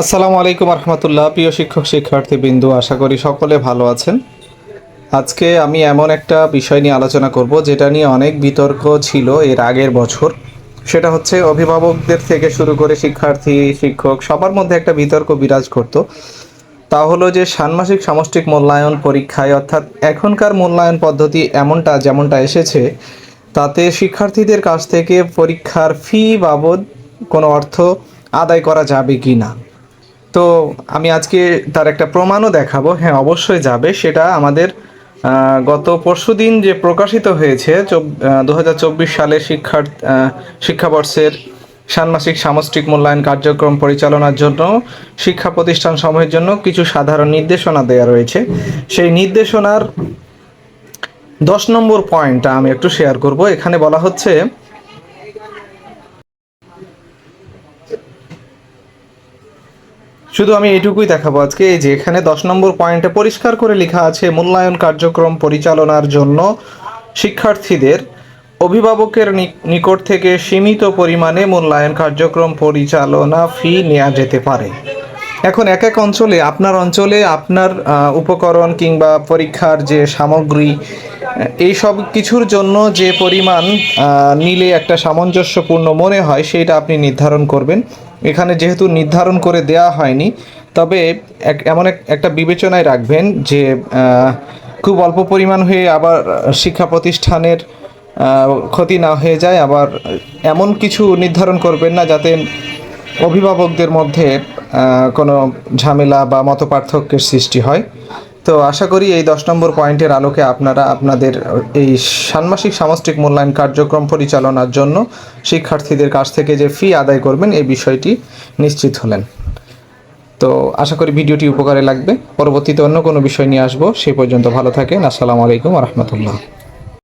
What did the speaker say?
আসসালামু আলাইকুম রহমতুল্লাহ প্রিয় শিক্ষক, শিক্ষার্থী বিন্দু, আশা করি সকলে ভালো আছেন। আজকে আমি এমন একটা বিষয় নিয়ে আলোচনা করব, যেটা নিয়ে অনেক বিতর্ক ছিল এর আগের বছর। সেটা হচ্ছে অভিভাবকদের থেকে শুরু করে শিক্ষার্থী, শিক্ষক, সবার মধ্যে একটা বিতর্ক বিরাজ করত। তা হলো যে ষান্মাসিক সামষ্টিক মূল্যায়ন পরীক্ষায়, অর্থাৎ এখনকার মূল্যায়ন পদ্ধতি এমনটা যেমনটা এসেছে, তাতে শিক্ষার্থীদের কাছ থেকে পরীক্ষার ফি বাবদ কোনো অর্থ আদায় করা যাবে কি না তো আমি আজকে তার একটা প্রমাণও দেখাবো। হ্যাঁ অবশ্যই যাবে। সেটা আমাদের গত পরশুদিন যে প্রকাশিত হয়েছে দু হাজার চব্বিশ সালে শিক্ষার শিক্ষাবর্ষের ষান্মাসিক সামষ্টিক মূল্যায়ন কার্যক্রম পরিচালনার জন্য, শিক্ষা প্রতিষ্ঠান সমূহের জন্য কিছু সাধারণ নির্দেশনা দেওয়া রয়েছে। সেই নির্দেশনার দশ নম্বর পয়েন্টটা আমি একটু শেয়ার করব। এখানে বলা হচ্ছে শুধু আমি এইটুকুই দেখাবো আজকে যে এখানে দশ নম্বর পয়েন্টে পরিষ্কার করে লেখা আছে, মূল্যায়ন কার্যক্রম পরিচালনার জন্য শিক্ষার্থীদের অভিভাবকের নিকট থেকে সীমিত পরিমাণে মূল্যায়ন কার্যক্রম পরিচালনা ফি নেওয়া যেতে পারে। এখন এক এক অঞ্চলে, আপনার অঞ্চলে আপনার উপকরণ কিংবা পরীক্ষার যে সামগ্রী, এই সব কিছুর জন্য যে পরিমাণ নিলে একটা সামঞ্জস্যপূর্ণ মনে হয় সেটা আপনি নির্ধারণ করবেন। এখানে যেহেতু নির্ধারণ করে দেয়া হয়নি, তবে এমন এক- একটা বিবেচনায় রাখবেন যে খুব অল্প পরিমাণ হয়ে আবার শিক্ষা প্রতিষ্ঠানের ক্ষতি না হয়ে যায়, আবার এমন কিছু নির্ধারণ করবেন না যাতে অভিভাবকদের মধ্যে কোনো ঝামেলা বা মত পার্থক্যের সৃষ্টি হয়। তো আশা করি এই দশ নম্বর পয়েন্টের আলোকে আপনারা আপনাদের এই ষান্মাসিক সামষ্টিক মূল্যায়ন কার্যক্রম পরিচালনার জন্য শিক্ষার্থীদের কাছ থেকে যে ফি আদায় করবেন এই বিষয়টি নিশ্চিত হলেন। তো আশা করি ভিডিওটি উপকারে লাগবে। পরবর্তীতে অন্য কোনো বিষয় নিয়ে আসব। সে পর্যন্ত ভালো থাকেন। আসসালামু আলাইকুম রহমতুল্লাহ।